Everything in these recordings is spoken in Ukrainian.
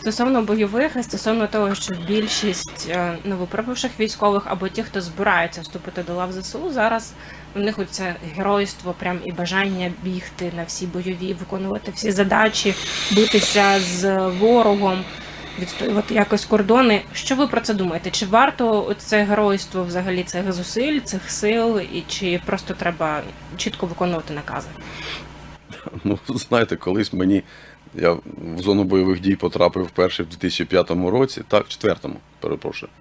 стосовно бойових і стосовно того, що більшість е, новоприбувших військових або ті, хто збирається вступити до лав ЗСУ, зараз у них оце геройство, прям і бажання бігти на всі бойові, виконувати всі задачі, битися з ворогом, відстоювати якось кордони. Що ви про це думаєте? Чи варто це геройство взагалі цих зусиль, цих сил, і чи просто треба чітко виконувати накази? Ну, знаєте, колись мені я в зону бойових дій потрапив вперше в 2005 році, так, в четвертому, перепрошую.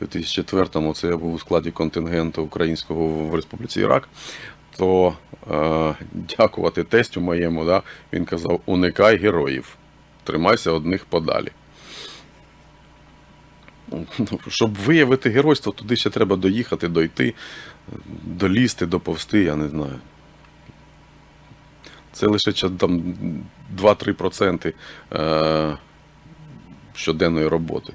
В 2004-му це я був у складі контингенту українського в Республіці Ірак. То е, дякувати тестю моєму, да, він казав: уникай героїв, тримайся одних подалі. Ну, Щоб виявити геройство, туди ще треба доїхати, дойти, долізти, доповсти, я не знаю. Це лише там 2-3% е, щоденної роботи.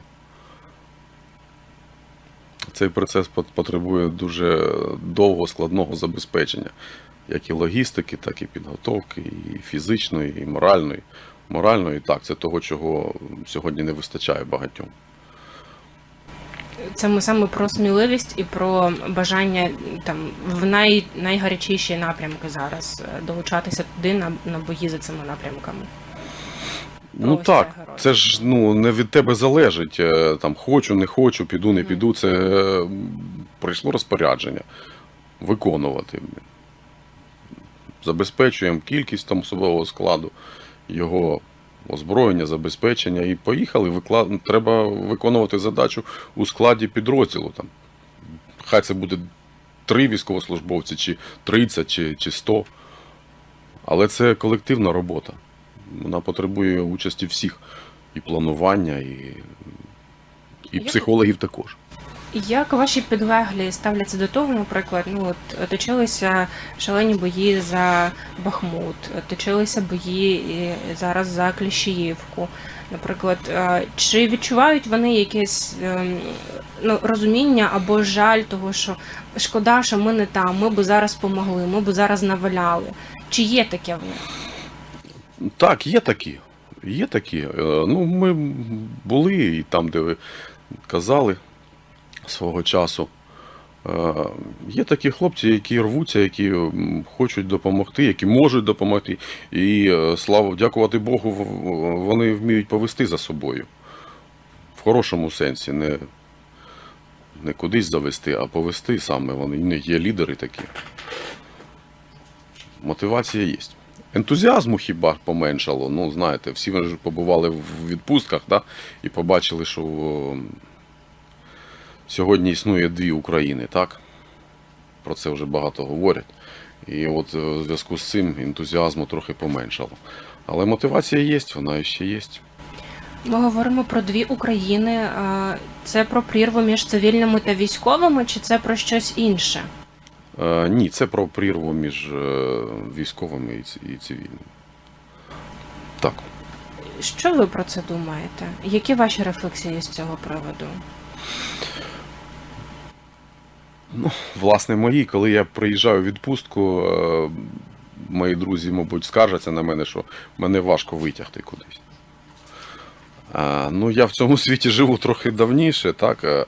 Цей процес потребує дуже довго складного забезпечення, як і логістики, так і підготовки, і фізичної, і моральної. Моральної, так, це того, чого сьогодні не вистачає багатьом. Це ми саме про сміливість і про бажання там в най, найгарячіші напрямки зараз е, долучатися туди на, на бої за цими напрямками. Ну Ось так, це ж ну не від тебе залежить. е, Там хочу, не хочу, піду, не піду. Це е, прийшло розпорядження виконувати. Забезпечуємо кількість там особового складу, його озброєння, забезпечення і поїхали. Виклад... Треба виконувати задачу у складі підрозділу. Там. Хай це буде три військовослужбовці, чи 30, чи, чи 100. Але це колективна робота. Вона потребує участі всіх. І планування, і, і психологів також. Як ваші підлеглі ставляться до того, наприклад, ну от точилися шалені бої за Бахмут, точилися бої і зараз за Кліщіївку. Наприклад, е, чи відчувають вони якесь ем, ну, розуміння або жаль того, що шкода, що ми не там, ми б зараз помогли, ми б зараз наваляли. Чи є таке в них? Так, є такі. Є такі. Е, Ну, ми були і там, де ви казали свого часу. Е, Є такі хлопці, які рвуться, які хочуть допомогти, які можуть допомогти. І е, слава, дякувати Богу, вони вміють повести за собою. В хорошому сенсі, не, не кудись завести, а повести саме. Вони них є лідери такі. Мотивація є. Ентузіазму хіба поменшало. Ну, знаєте, всі ми ж побували в відпустках, да? і побачили, що сьогодні існує дві України, так? Про це вже багато говорять. І от е, в зв'язку з цим ентузіазму трохи поменшало. Але мотивація є, вона ще є. Ми говоримо про дві України. е, Це про прірву між цивільними та військовими, чи це про щось інше? Е, ні, це про прірву між військовими і цивільними. Так. Що ви про це думаєте? Які ваші рефлексії з цього приводу? Власне, мої, коли я приїжджаю в відпустку, е, мої друзі, мабуть, скаржаться на мене, що мене важко витягти кудись. А, ну, я в цьому світі живу трохи давніше, так. е,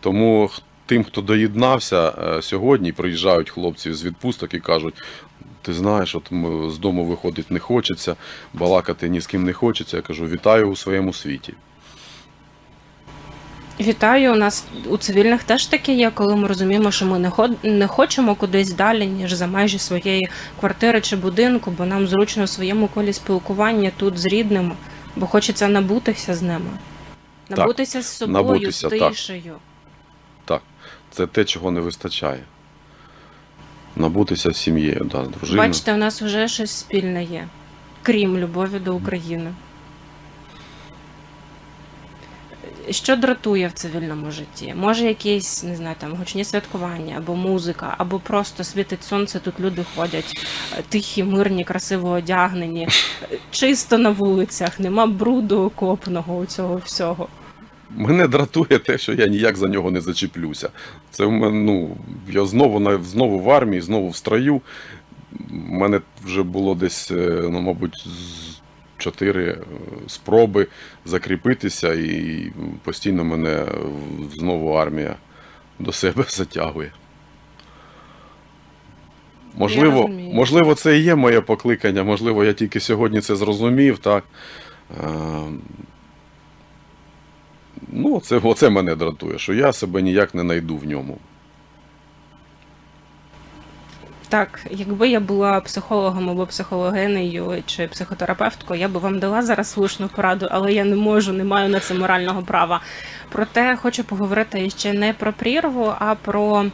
Тому тим, хто доєднався е, сьогодні, приїжджають хлопці з відпусток і кажуть. Ти знаєш, от з дому виходити не хочеться, балакати ні з ким не хочеться. Я кажу, вітаю у своєму світі. Вітаю. У нас у цивільних теж таке є, коли ми розуміємо, що ми не ход... не хочемо кудись далі, ніж за межі своєї квартири чи будинку, бо нам зручно в своєму колі спілкування тут з рідними, бо хочеться набутися з ними. Так, Набутися з собою, набутися, з так. тишею. Так, це те, чого не вистачає. Набутися з сім'єю, да, з дружиною. Бачите, у нас вже щось спільне є, крім любові до України. Що дратує в цивільному житті? Може, якісь, не знаю, там гучні святкування, або музика, або просто світить сонце, тут люди ходять е, тихі, мирні, красиво одягнені, чисто на вулицях, нема бруду окопного у цього всього. Мене дратує те, що я ніяк за нього не зачіплюся. Це в мене, ну, я знову знову в армії, знову в строю. У мене вже було десь, е, ну, мабуть, чотири е, спроби закріпитися, і постійно мене знову армія до себе затягує. Можливо, можливо, це і є моє покликання, можливо, я тільки сьогодні це зрозумів, так. Е, Ну, це, оце мене дратує, що я себе ніяк не знайду в ньому. Так, якби я була психологом або психологинею чи психотерапевткою, я би вам дала зараз слушну пораду, але я не можу, не маю на це морального права. Проте хочу поговорити ще не про прірву, а про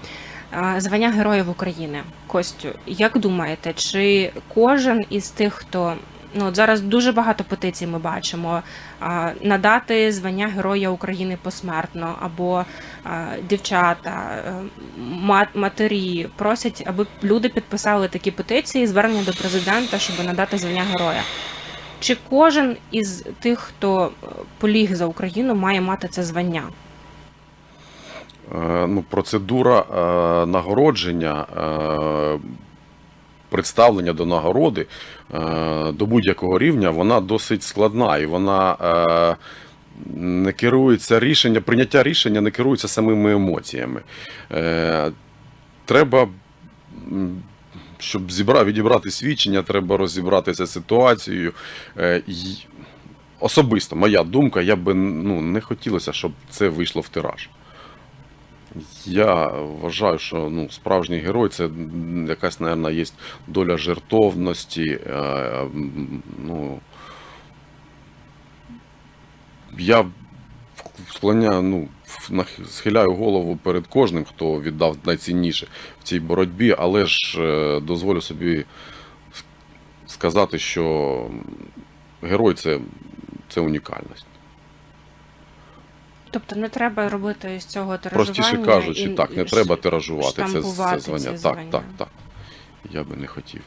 звання Героїв України. Костю, як думаєте, чи кожен із тих, хто ну от зараз дуже багато петицій ми бачимо надати звання Героя України посмертно, або дівчата, е, матері просять, аби люди підписали такі петиції, звернення до президента, щоб надати звання героя. Чи кожен із тих, хто е, поліг за Україну, має мати це звання? Е, ну, процедура нагородження, представлення до нагороди е, до будь-якого рівня, вона досить складна і вона е, не керується рішення, прийняття рішення не керується самими емоціями. Е, треба. Щоб зібра, відібрати свідчення, треба розібратися з ситуацією. Е, Особисто, моя думка, я би ну, не хотілося, щоб це вийшло в тираж. Я вважаю, що ну, справжній герой це якась, мабуть, є доля жертовності. е, Ну, я склоняю, ну, схиляю голову перед кожним, хто віддав найцінніше в цій боротьбі, але ж е, дозволю собі сказати, що герой це, це унікальність. Тобто не треба робити з цього тиражування. Простіше кажучи, і- так, не і треба тиражувати це, це звання. Так, так, так. Я би не хотів.